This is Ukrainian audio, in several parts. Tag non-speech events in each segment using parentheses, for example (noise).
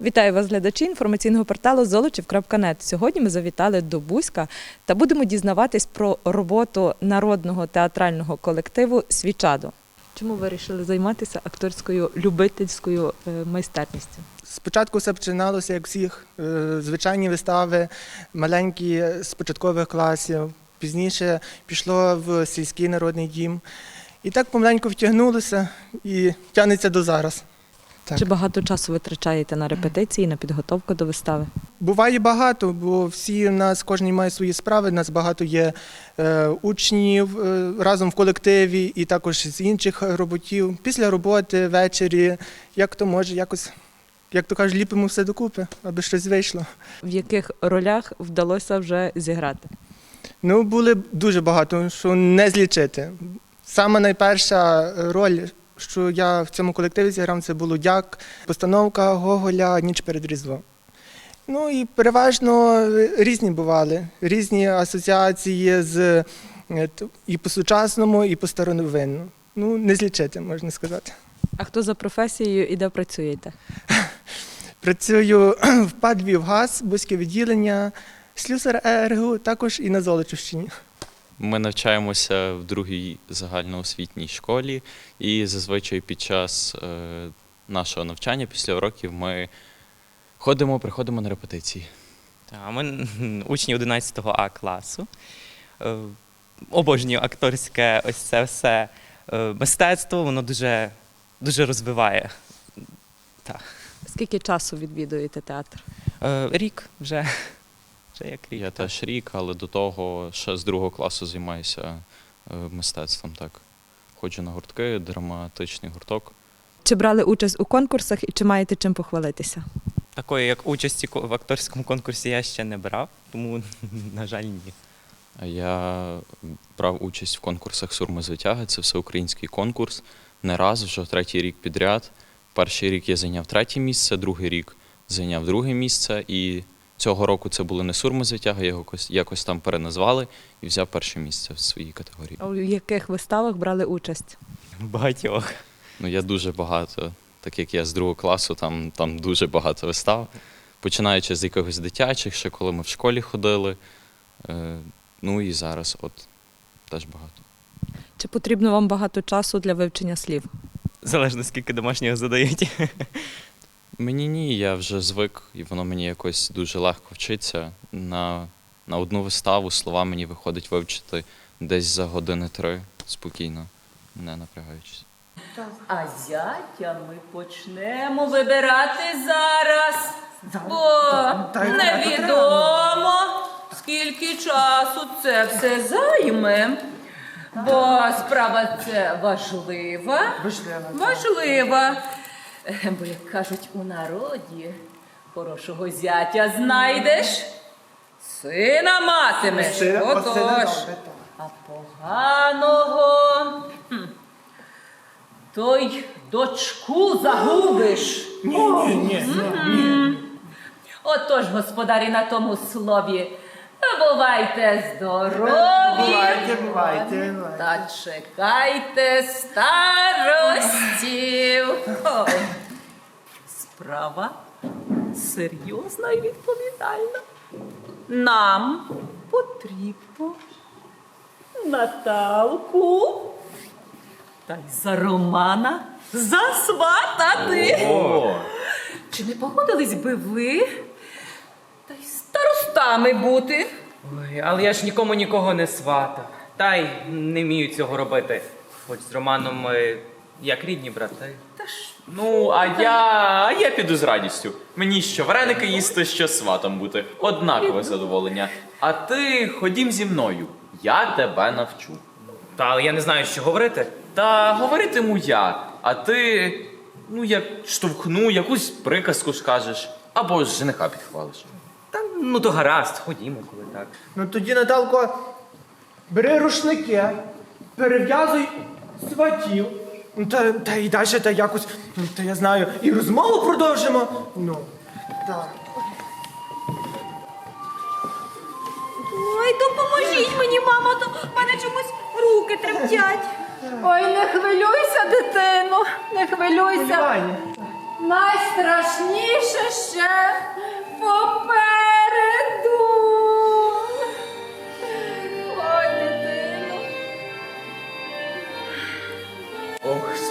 Вітаю вас, глядачі інформаційного порталу Золочів.нет. Сьогодні ми завітали до Бузька та будемо дізнаватись про роботу народного театрального колективу Свічадо. Чому ви вирішили займатися акторською любительською е, майстерністю? Спочатку все починалося, як всіх, е, звичайні вистави, маленькі з початкових класів. Пізніше пішло в сільський народний дім. І так помаленьку втягнулося і тягнеться до зараз. Так. Чи багато часу витрачаєте на репетиції, на підготовку до вистави? Буває багато, бо всі в нас кожен має свої справи. У нас багато є е, учнів е, разом в колективі і також з інших роботів. Після роботи, ввечері, як то може, якось, як то кажуть, ліпимо все докупи, аби щось вийшло. В яких ролях вдалося вже зіграти? Ну, були дуже багато, що не злічити. Саме найперша роль, що я в цьому колективі зіграв, це було дяк, постановка Гоголя Ніч перед Різдвом. Ну і переважно різні бували, різні асоціації з і по сучасному, і по старовинному. Ну, не злічити, можна сказати. А хто за професією і де працюєте? (laughs) Працюю в ПАД «Львівгаз», Бузьке відділення, слюсар ЕРГУ, також і на Золочівщині. Ми навчаємося в другій загальноосвітній школі, і зазвичай під час е, нашого навчання, після уроків, ми ходимо, приходимо на репетиції. Та, ми учні 11 А класу. Е, Обожнюю акторське ось це все е, мистецтво, воно дуже, дуже розвиває. Так. Скільки часу відвідуєте театр? Рік вже. Вже як рік. Я так. теж рік, але до того ще з другого класу займаюся е, мистецтвом. Так. Ходжу на гуртки, драматичний гурток. Чи брали участь у конкурсах і чи маєте чим похвалитися? Такої, як участі в акторському конкурсі я ще не брав, тому, (laughs) на жаль, ні. Я брав участь в конкурсах Сурми звитяги. Це всеукраїнський конкурс. Не раз, вже третій рік підряд. Перший рік я зайняв третє місце, другий рік зайняв друге місце. І цього року це були не сурми звитяги, його якось, якось там переназвали і взяв перше місце в своїй категорії. А у яких виставах брали участь? Багатьох. Ну я дуже багато, так як я з другого класу, там, там дуже багато вистав. Починаючи з якихось дитячих, ще коли ми в школі ходили. Е, ну і зараз от теж багато. Чи потрібно вам багато часу для вивчення слів? Залежно скільки домашнього задають. Мені ні, я вже звик, і воно мені якось дуже легко вчиться. На, на одну виставу слова мені виходить вивчити десь за години три спокійно, не напрягаючись. А зятя ми почнемо вибирати зараз, бо невідомо, скільки часу це все займе. Бо справа це важлива. Важлива. Е, Бо, як кажуть у народі, хорошого зятя знайдеш, сина матимеш. Отож. А поганого. хм, то й дочку загубиш. Ні, ні, ні. Отож, господарі, на тому слові. Бувайте здорові. Бувайте, бувайте. Та чекайте старостів. О, Справа серйозна і відповідальна. Нам потрібно Наталку та й за Романа засватати. О! Чи не погодились би ви старостами бути? Ой, але я ж нікому нікого не сватав. Та й не вмію цього робити. Хоч з Романом ми як рідні брати. Та ж Ну, а я. а я піду з радістю. Мені що вареники їсти, що сватом бути. Однакове задоволення. А ти ходім зі мною. Я тебе навчу. Та але я не знаю, що говорити. Та говоритиму я, а ти. Ну, як штовхну, якусь приказку скажеш, або жениха підхвалиш. Ну то гаразд, ходімо, коли так. Ну тоді, Наталко, бери рушники, перев'язуй сватів. Ну, Та, та і далі та якось, ну, та я знаю, і розмову продовжимо. Ну, так. Ой, допоможіть мені, мамо, то в мене чомусь руки тремтять. Ой, не хвилюйся, дитино, не хвилюйся. Найстрашніше ще попереду.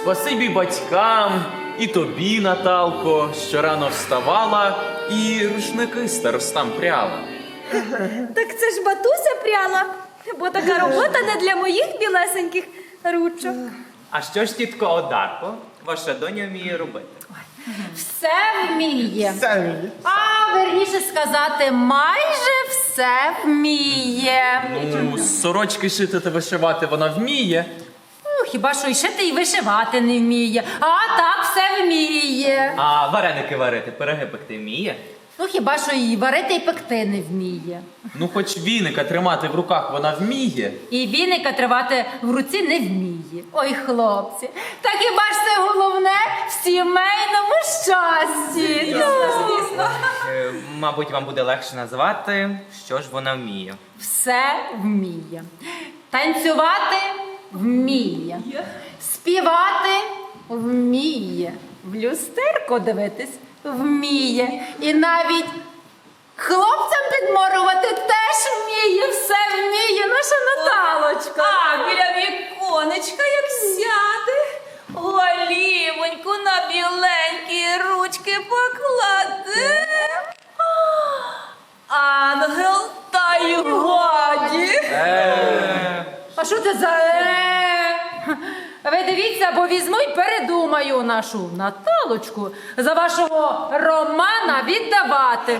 Спасибі батькам і тобі, Наталко, що рано вставала і рушники старостам пряла. Так це ж батуся пряла, бо така робота не для моїх білесеньких ручок. А що ж тітко Одарко, ваша доня вміє робити? Все вміє. Самі. А верніше сказати, майже все вміє. Ну, сорочки шити та вишивати вона вміє. Ну, хіба що і шити і вишивати не вміє. А так все вміє. А вареники варити, пироги пекти вміє? Ну хіба що і варити і пекти не вміє. Ну, хоч віника тримати в руках вона вміє. І віника тривати в руці не вміє. Ой, хлопці, так хіба ж це головне в сімейному щасті? Звісно. Е, мабуть, вам буде легше назвати, що ж вона вміє. Все вміє. Танцювати вміє. Співати вміє. В люстерко дивитись вміє. І навіть хлопцям підморувати теж вміє. Все вміє наша Наталочка. А біля віконечка як сяде, голівоньку на біленькі ручки покладе. Ангел та й годі. Що це за е? Ви дивіться, бо візьму й передумаю нашу Наталочку за вашого Романа віддавати.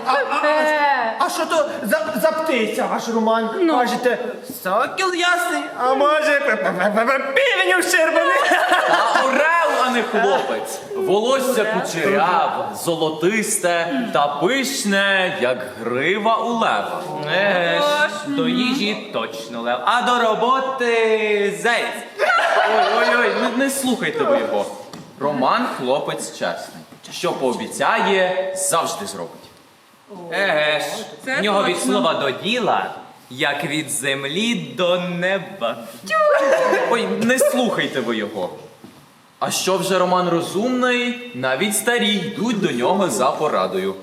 Е. А що то за, за птиця ваш роман? Кажете, сокіл ясний, а може півень ущербаний? А орел, а не хлопець. Волосся кучеряве, золотисте та пишне, як грива у лева. Е, до їжі точно лев. А до роботи заєць. Ой-ой-ой, не, не слухайте ви його. Роман хлопець чесний. Що пообіцяє, завжди зробить. Еге ж, в нього від слова до діла, як від землі до неба. Ой, не слухайте ви його. А що вже Роман розумний, навіть старі йдуть до нього за порадою.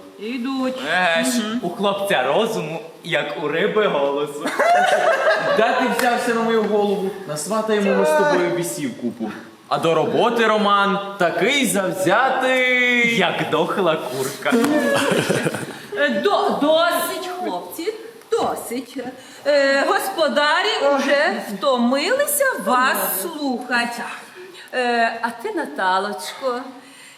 Еге ж, у хлопця розуму, як у риби голосу. Де ти взявся на мою голову? Насватаємо ми з тобою бісів купу. А до роботи, Роман, такий завзятий. Як дохла курка. Е, До, досить, хлопці, досить. Е, господарі вже втомилися вас слухати. Е, а ти, Наталочко,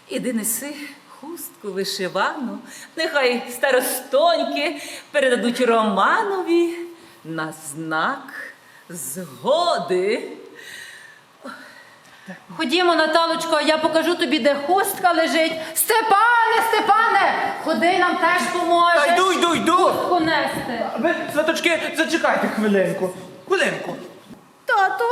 іди неси хустку вишивану, нехай старостоньки передадуть Романові на знак згоди. Ходімо, Наталочко, я покажу тобі, де хустка лежить. Степане, Степане, ходи нам теж поможеш. Та йду, йду, йду. Хустку нести. Ви, сваточки, зачекайте хвилинку. Хвилинку. Тату,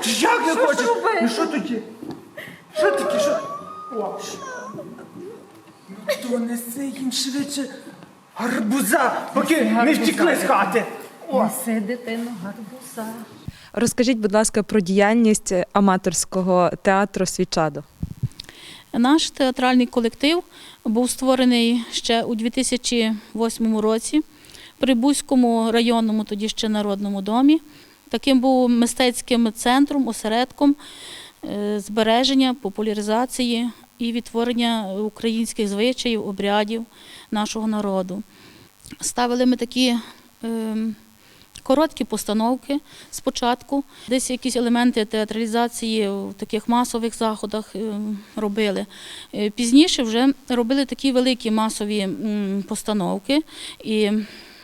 хочеш, як не хочеш? Ну що тоді? Що таке, що? О. Ну то неси їм швидше гарбуза, поки не втікли з хати. Неси дитину гарбуза. Розкажіть, будь ласка, про діяльність аматорського театру Свічадо. Наш театральний колектив був створений ще у 2008 році при Бузькому районному, тоді ще народному домі. Таким був мистецьким центром, осередком е, збереження, популяризації і відтворення українських звичаїв, обрядів нашого народу. Ставили ми такі ем, короткі постановки спочатку, десь якісь елементи театралізації в таких масових заходах ем, робили. Е, Пізніше вже робили такі великі масові постановки. І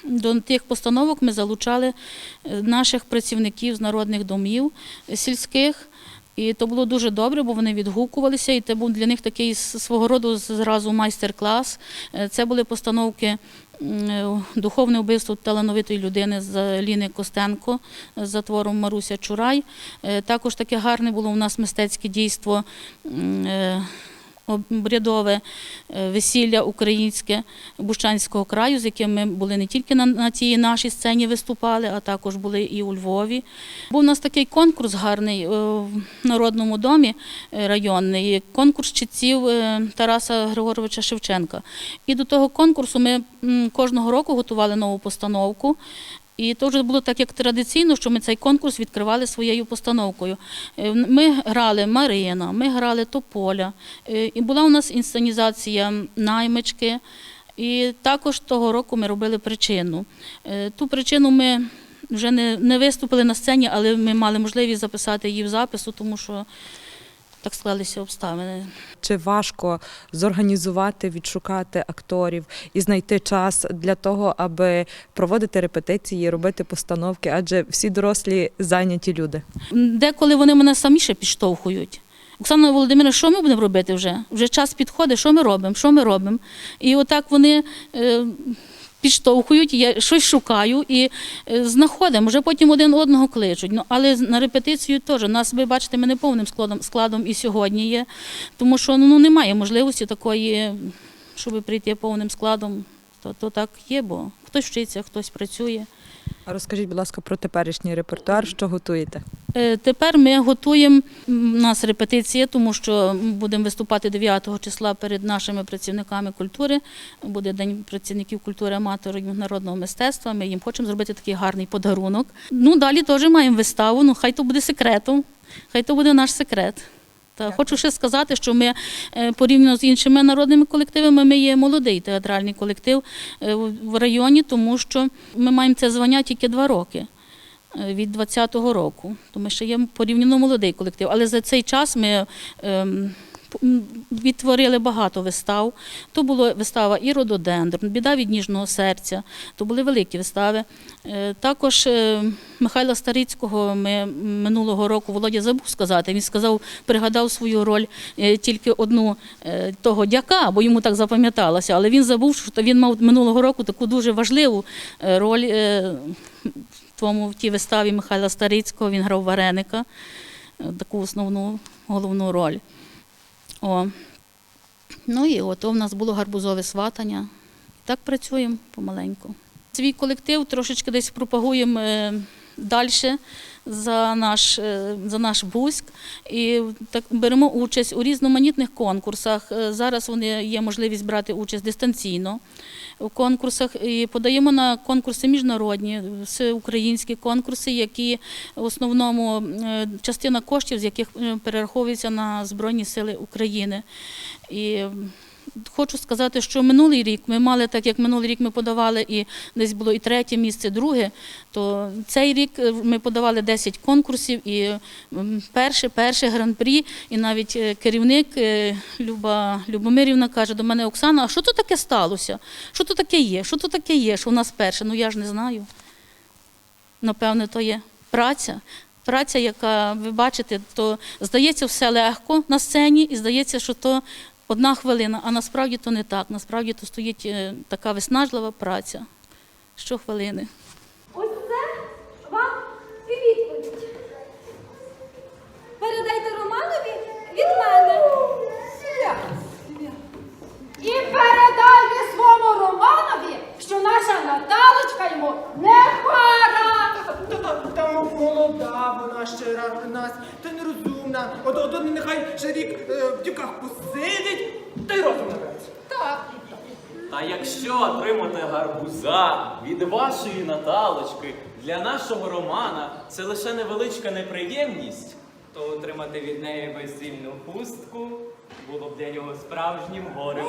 до тих постановок ми залучали е, наших працівників з народних домів сільських. І то було дуже добре, бо вони відгукувалися, і це був для них такий свого роду зразу майстер-клас. Е, Це були постановки е, Духовне вбивство талановитої людини з Ліни Костенко з затвором Маруся Чурай. Також таке гарне було у нас мистецьке дійство обрядове е, весілля українське Бущанського краю, з яким ми були не тільки на, на цій нашій сцені виступали, а також були і у Львові. Був у нас такий конкурс гарний е, в Народному домі е, районний, конкурс читців Тараса Григоровича Шевченка. І до того конкурсу ми кожного року готували нову постановку. І то вже було так, як традиційно, що ми цей конкурс відкривали своєю постановкою. Е, Ми грали Марина, ми грали Тополя, е, і була у нас інсценізація наймички. І також того року ми робили причину. Е, Ту причину ми вже не, не виступили на сцені, але ми мали можливість записати її в запису, тому що так склалися обставини. Чи важко зорганізувати, відшукати акторів і знайти час для того, аби проводити репетиції, робити постановки, адже всі дорослі зайняті люди. Деколи вони мене самі ще підштовхують. Оксана Володимирівна, що ми будемо робити вже? Вже час підходить, що ми робимо? Що ми робимо? І отак вони е, підштовхують, я щось шукаю і е, знаходимо. Вже потім один одного кличуть. Ну, але на репетицію теж. Нас, ви бачите, ми не повним складом, складом і сьогодні є, тому що ну, немає можливості такої, щоб прийти повним складом. То, то так є, бо хтось вчиться, хтось працює. А розкажіть, будь ласка, про теперішній репертуар, що готуєте? Е, Тепер ми готуємо у нас репетиція, тому що будемо виступати 9 числа перед нашими працівниками культури. Буде День працівників культури аматорів народного мистецтва. Ми їм хочемо зробити такий гарний подарунок. Ну далі теж маємо виставу. Ну хай то буде секретом, хай то буде наш секрет. Та хочу ще сказати, що ми е, порівняно з іншими народними колективами, ми є молодий театральний колектив е, в районі, тому що ми маємо це звання тільки два роки е, від 20-го року. тому що є порівняно молодий колектив. Але за цей час ми ем, відтворили багато вистав. То була вистава і «Рододендрон», Біда від ніжного серця, то були великі вистави. Е, Також е, Михайла Старицького ми минулого року Володя забув сказати. Він сказав, пригадав свою роль е, тільки одну того дяка, бо йому так запам'яталося. Але він забув, що він мав минулого року таку дуже важливу роль тому в тій виставі Михайла Старицького. Він грав Вареника, таку основну головну роль. О. Ну і от у нас було гарбузове сватання. Так працюємо помаленьку. Свій колектив трошечки десь пропагуємо е, далі за наш, е, за наш Буськ і так беремо участь у різноманітних конкурсах. Е, Зараз вони є можливість брати участь дистанційно у конкурсах і подаємо на конкурси міжнародні, всеукраїнські конкурси, які в основному е, частина коштів, з яких перераховується на Збройні Сили України. І Хочу сказати, що минулий рік ми мали, так як минулий рік ми подавали і десь було і третє місце, друге, то цей рік е, ми подавали 10 конкурсів і перше, перше гран-прі, і навіть е, керівник е, Люба Любомирівна каже до мене, Оксана, а що то таке сталося? Що то таке є? Що то таке є? Що в нас перше? Ну я ж не знаю. Напевне, то є праця. Праця, яка ви бачите, то здається все легко на сцені, і здається, що то одна хвилина, а насправді то не так. Насправді то стоїть е, така виснажлива праця щохвилини. Ось це вам і відповідь. Передайте Романові від мене. І передайте своєму Романові, що наша Наталочка йому не пара. Та молода вона ще ра- нас, та нерозумна. От, от, от нехай ще рік е, в дюках посидить, та й розум набереться. Так. Та якщо отримати гарбуза від вашої Наталочки для нашого Романа, це лише невеличка неприємність. То отримати від неї весільну хустку було б для нього справжнім горем.